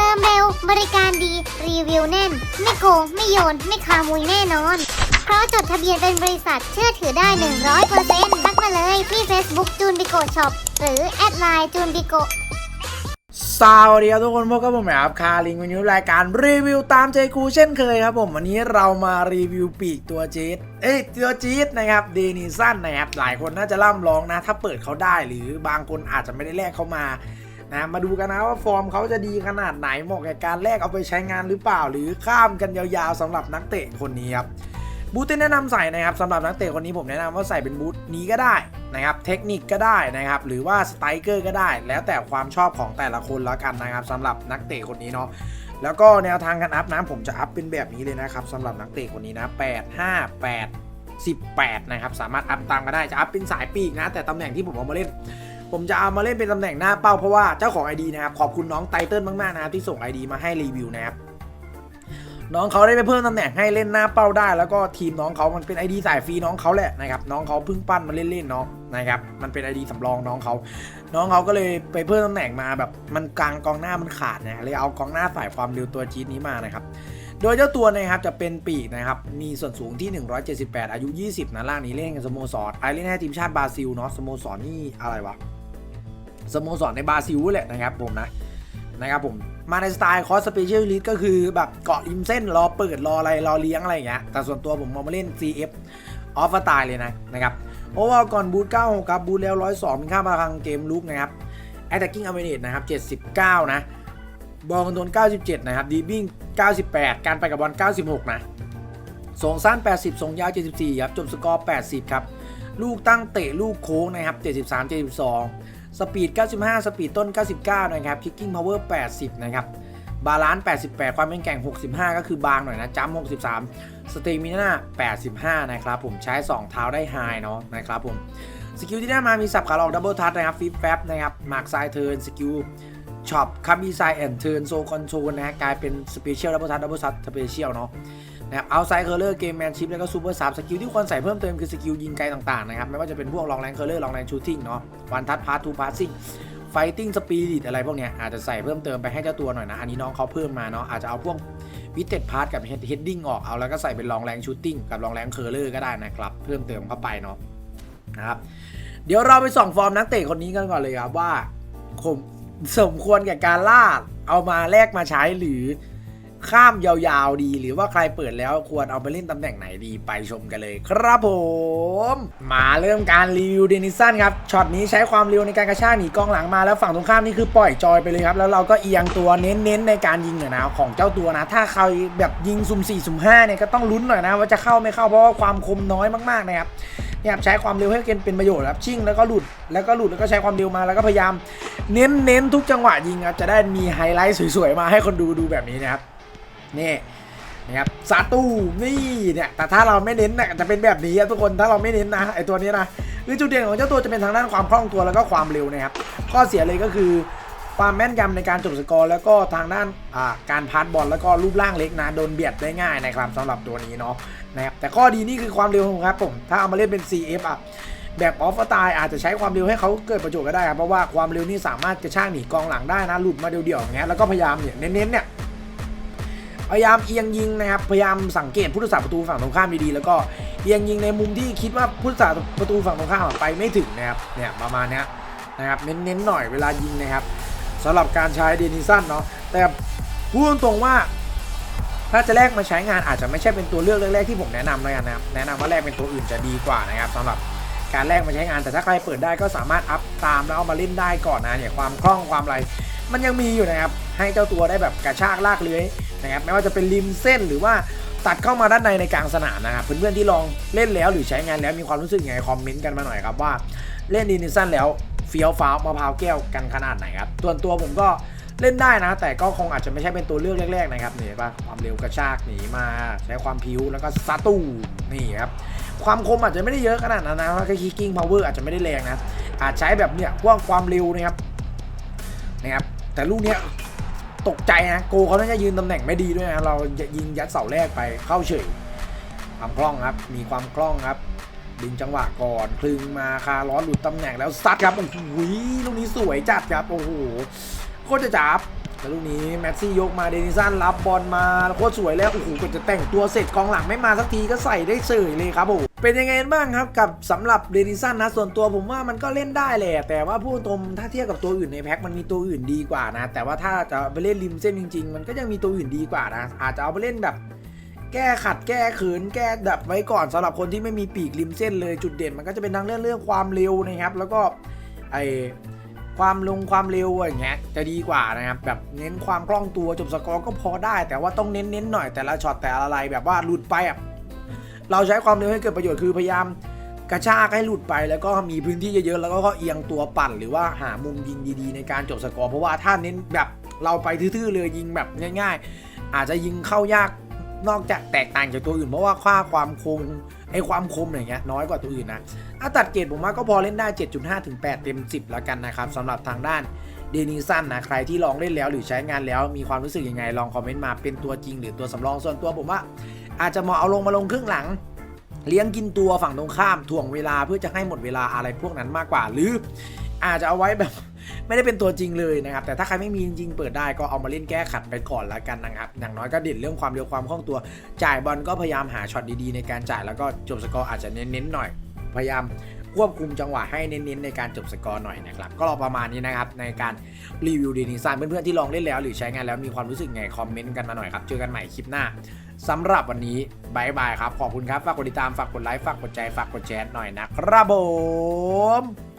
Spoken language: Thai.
ติมเร็ว บริการดี รีวิวแน่น ไม่โกง ไม่โยน ไม่ขโมยแน่นอน เพราะจดทะเบียนเป็นบริษัทเชื่อถือได้ 100%ทักมาเลยที่ Facebook จูนบิโกช็อปหรือแอดไลน์จูนบิโกสวัสดีครับทุกคนพบกับผมครับคาริงวันนี้รายการรีวิวตามใจครูเช่นเคยครับผมวันนี้เรามารีวิวปีกตัวจี๊ดเอ้ยตัวจี๊ดนะครับเดนิสันนะครับหลายคนน่าจะล่ำร้องนะ ถ้าเปิดเขาได้หรือบางคนอาจจะไม่ได้แลกเขามา นะมาดูกันนะว่าฟอร์มเขาจะดีขนาดไหนเหมาะกับการแลกเอาไปใช้งานหรือเปล่า หรือข้ามกันยาวๆสำหรับนักเตะคนนี้ครับบูทที่แนะนำใส่นะครับสำหรับนักเตะคนนี้ผมแนะนำว่าใส่เป็นบูทนี้ก็ได้นะครับ เทคนิคก็ได้นะครับ หรือว่าสไตรเกอร์ก็ได้ แล้วแต่ความชอบของแต่ละคนแล้วกันนะครับสำหรับนักเตะคนนี้เนาะแล้วก็แนวทางการอัพนะผมจะอัพเป็นแบบนี้เลยนะครับสำหรับนักเตะคนนี้นะ8 5 8 18 นะครับ สามารถอัพตามก็ได้จะอัพเป็นสายปีกนะ แต่ตำแหน่งที่ผมเอามาเล่น ผมจะเอามาเล่นเป็นตำแหน่งหน้าเป้าเพราะว่าเจ้าของ ID นะครับ ขอบคุณน้องไตเติ้ลมากๆนะครับที่ส่ง ID มาให้รีวิวนะครับน้องเขาได้ไปเพิ่มตำแหน่งให้เล่นหน้าเป้าได้ แล้วก็ทีมน้องเขามันเป็น ID สายฟรีน้องเขาแหละนะครับน้องเขาเพิ่งปั้นมาเล่นๆเนาะนะครับมันเป็น ID สำรองน้องเขา น้องเขาก็เลยไปเพิ่มตำแหน่งมาแบบมันกลางกองหน้ามันขาดนะเลยเอากองหน้าสายความเร็วตัวจี๊ดนี้มานะครับโดยเจ้าตัวนะครับจะเป็นปีกนะครับมีส่วนสูงที่ 178 อายุ 20นะล่างนี้เล่นกับสโมสรไอเล่นให้ทีมชาติบราซิลเนาะสโมสรนี่อะไรวะ สโมสรในบราซิลแหละนะครับผมนะนะครับผมมาในสไตล์คอสสเปเชียลลิสก็คือแบบเกาะริมเส้นรอเปิดรออะไรรอเลี้ยงอะไรอย่างเงี้ยแต่ส่วนตัวผมมองมาเล่น CF ออฟตายเลยนะนะครับเพราะว่าก่อนบูท96ครับบูทแล้ว 102มีค่าพลังเกมลุกนะครับ attacking a v e r a g e นะครับ79 นะบอลคอนโทรล97 นะครับดีบิ้ง98 การไปกับบอล96 นะส่งสั้น 80 ส่งยาว 74 ครับ จบสกอร์ 80 ครับ ลูกตั้งเตะลูกโค้งนะครับ 73 72 สปีด 95 สปีดต้น 99 นะครับ kicking power 80 นะครับ บาลานซ์ 88 ความเป็นแกร่ง 65 ก็คือบางหน่อยนะจัมป์63 สเตมิน่า 85 นะครับผมใช้ 2 เท้าได้ไฮเนาะนะครับผมสกิลที่ได้มามีสับขาหลอกดับเบิลทัชนะครับฟิปแฟบนะครับมาร์คไซเทิร์นสกิลช็อปคับบีไซแอนเทิร์นโซคอนโทรลนะกลายเป็นสเปเชียลดับเบิลทัชดับเบิลทัชสเปเชียลเนาะ นะครับเอาไซเคอร์เลอร์เกมแมนชิพแล้วก็ซูเปอร์ซับสกิลที่ควรใส่เพิ่มเติมคือสกิลยิงไกลต่างๆนะครับไม่ว่าจะเป็นพวกลองแรงเคอร์เลอร์ลองแรงชูตติ้งเนาะวันทัชพาร์ททูพาร์ซิ่งไฟติ้งสปีดอะไรพวกเนี้ยอาจจะใส่เพิ่มเติมไปให้เจ้าตัวหน่อยนะ อันนี้น้องเขาเพิ่มมาเนาะอาจจะเอาพวกวิเต็ดพาร์ทกับเฮดดิ้งออกเอาแล้วก็ใส่เป็นลองแรงชูตติ้งกับลองแรงเคอร์เลอร์ก็ได้นะครับเพิ่มเติมเข้าไปเนาะนะครับเดี๋ยวเราไปส่องฟอร์มนักเตะคนนี้กันก่อนเลยครับว่าผมสมควรแก่การล่าเอามาแลกมาใช้หรือ ข้ามยาวๆดี หรือว่าใครเปิดแล้วควรเอาไปเล่นตำแหน่งไหนดีไปชมกันเลย ครับผม มาเริ่มการรีวิวเดนิสันครับช็อตนี้ใช้ความเร็วในการกระชากหนีกองหลังมาแล้วฝั่งตรงข้ามนี่คือปล่อยจอยไปเลยครับ แล้วเราก็เอียงตัวเน้นๆในการยิงเนี่ยนะของเจ้าตัวนะ ถ้าใครแบบยิงสุ่ม4สุ่ม5เนี่ยก็ต้องลุ้นหน่อยนะว่าจะเข้าไม่เข้าเพราะว่าความคมน้อยมากๆนะครับเนี่ยใช้ความเร็วให้เกินเป็นประโยชน์ครับชิ่งแล้วก็หลุดแล้วก็หลุดแล้วก็ใช้ความเร็วมาแล้วก็พยายาม เน้นเน้นทุกจังหวะยิงครับจะได้มีไฮไลท์สวยๆมาให้คนดูดูแบบนี้นะครับ นี่นะครับซาตูนี่เนี่ยแต่ถ้าเราไม่เน้นเนี่ยจะเป็นแบบนี้ครับทุกคนถ้าเราไม่เน้นนะไอตัวนี้นะคือจุดเด่นของเจ้าตัวจะเป็นทางด้านความคล่องตัวแล้วก็ความเร็วนะครับข้อเสียเลยก็คือความแม่นยำในการจบสกอร์แล้วก็ทางด้านการพาสบอลแล้วก็รูปร่างเล็กนะโดนเบียดได้ง่ายนะครับสำหรับตัวนี้เนาะนะครับแต่ข้อดีนี่คือความเร็วของครับผมถ้าเอามาเล่นเป็น CF อะแบบออฟตายอาจจะใช้ความเร็วให้เขาเกิดประโยชน์ก็ได้ครับเพราะว่าความเร็วนี่สามารถกระชากหนีกองหลังได้นะหลุดมาเดี่ยวๆอย่างเงี้ยแล้วก็พยายามเนี่ยเน้นๆเนี่ย พยายามเอียงยิงนะครับพยายามสังเกตผู้รักษาประตูฝั่งตรงข้ามดีๆแล้วก็เอียงยิงในมุมที่คิดว่าผู้รักษาประตูฝั่งตรงข้ามไปไม่ถึงนะครับเนี่ยประมาณเนี้ยนะครับเน้นๆหน่อยเวลายิงนะครับสำหรับการใช้เดนิสันเนาะแต่พูดตรงๆว่าถ้าจะแลกมาใช้งานอาจจะไม่ใช่เป็นตัวเลือกแรกๆที่ผมแนะนำเลยนะครับแนะนำว่าแลกเป็นตัวอื่นจะดีกว่านะครับสำหรับการแลกมาใช้งานแต่ถ้าใครเปิดได้ก็สามารถอัพตามแล้วเอามาเล่นได้ก่อนนะเนี่ยความคล่องความอะไรมันยังมีอยู่นะครับ ให้เจ้าตัวได้แบบกระชากลากเลื้อยนะครับไม่ว่าจะเป็นริมเส้นหรือว่าตัดเข้ามาด้านในในกลางสนามนะครับเพื่อนๆที่ลองเล่นแล้วหรือใช้งานแล้วมีความรู้สึกยังไงคอมเมนต์กันมาหน่อยครับว่าเล่นดีนิสันแล้วเฟี้ยวฟ้าวมะพร้าวแก้วกันขนาดไหนครับส่วนตัวผมก็เล่นได้นะ แต่ก็คงอาจจะไม่ใช่เป็นตัวเลือกแรกๆนะครับนี่เห็นปะความเร็วกระชากหนีมาใช้ความพิ้วแล้วก็ซาตูนี่ครับความคมอาจจะไม่ได้เยอะขนาดนั้นนะเพราะแค่คิกกิ้งพาวเวอร์อาจจะไม่ได้แรงนะอาจใช้แบบเนี้ยพวกความเร็วนะครับนะครับแต่ลูกเนี้ย ตกใจนะโกเขาน่าจะยืนตำแหน่งไม่ดีด้วยนะเรายิงยัดเสาแรกไปเข้าเฉยความคล่องครับ มีความคล่องครับ ดึงจังหวะก่อนคลึงมาคาร้อนหลุดตำแหน่งแล้วซัดครับโอ้โหลูกนี้สวยจัดครับโอ้โหโคตรจะจับแล้วลูกนี้แมตซี่ยกมาเดนิสันรับบอลมาโคตรสวยแล้วโอ้โหกว่าจะแต่งตัวเสร็จกองหลังไม่มาสักทีก็ใส่ได้เฉยเลยครับผม เป็นยังไงบ้างครับกับสำหรับเดนิสันนะส่วนตัวผมว่ามันก็เล่นได้แหละแต่ว่าพูดตรงถ้าเทียบกับตัวอื่นในแพ็คมันมีตัวอื่นดีกว่านะ แต่ว่าถ้าจะไปเล่นริมเส้นจริง ๆ มันก็ยังมีตัวอื่นดีกว่านะอาจจะเอาไปเล่นแบบ แก้ขัดแก้เขินแก้ดับไว้ก่อนสำหรับคนที่ไม่มีปีกริมเส้นเลยจุดเด่นมันก็จะเป็นทั้งเรื่องเรื่องความเร็วนะครับ แล้วก็ไอความลงความเร็วอย่างเงี้ยจะดีกว่านะครับแบบเน้นความคล่องตัวจบสกอร์ก็พอได้ แต่ว่าต้องเน้นเน้นๆหน่อยแต่ละช็อตแต่ละอะไรแบบว่าหลุดไปอะ เราใช้ความเร็วให้เกิดประโยชน์คือพยายามกระชากให้หลุดไปแล้วก็มีพื้นที่เยอะๆแล้วก็เอียงตัวปั่นหรือว่าหามุมยิงดีๆ ในการจบสกอร์เพราะว่าถ้าเน้นแบบเราไปทื่อๆเลยยิงแบบง่าย ๆ อาจจะยิงเข้ายากนอกจากแตกต่างจากตัวอื่นเพราะว่าค่าความคงไอความคมอย่างเงี้ยน้อยกว่าตัวอื่นนะถ้าตัดเกรดผมว่าก็พอเล่นได้ 7.5 ถึง 8 เต็ม 10 แล้วกันนะครับสำหรับทางด้านเดนิสันนะใครที่ลองเล่นแล้วหรือใช้งานแล้วมีความรู้สึกยังไงลองคอมเมนต์มาเป็นตัวจริงหรือตัวสำรองส่วนตัวผมว่า อาจจะเหมาะเอาลงมาลงครึ่งหลัง เลี้ยงกินตัวฝั่งตรงข้ามถ่วงเวลาเพื่อจะให้หมดเวลาอะไรพวกนั้นมากกว่า หรืออาจจะเอาไว้แบบไม่ได้เป็นตัวจริงเลยนะครับ แต่ถ้าใครไม่มีจริงๆเปิดได้ก็เอามาเล่นแก้ขัดไปก่อนละกันนะครับ อย่างน้อยก็เด่นเรื่องความเร็วความคล่องตัว จ่ายบอลก็พยายามหาช็อตดีๆในการจ่ายแล้วก็จบสกอร์อาจจะเน้นๆหน่อย พยายาม ควบคุมจังหวะให้เน้นๆในการจบสกอร์หน่อยนะครับ ก็รอประมาณนี้นะครับในการรีวิวดีนิซันเพื่อนๆที่ลองเล่นแล้ว หรือใช้งานแล้วมีความรู้สึกไงคอมเมนต์กันมาหน่อยครับ เจอกันใหม่คลิปหน้าสำหรับวันนี้บายบายครับ ขอบคุณครับ ฝากกดติดตาม ฝากกดไลค์ ฝากกดใจ ฝากกดแชร์หน่อยนะครับผม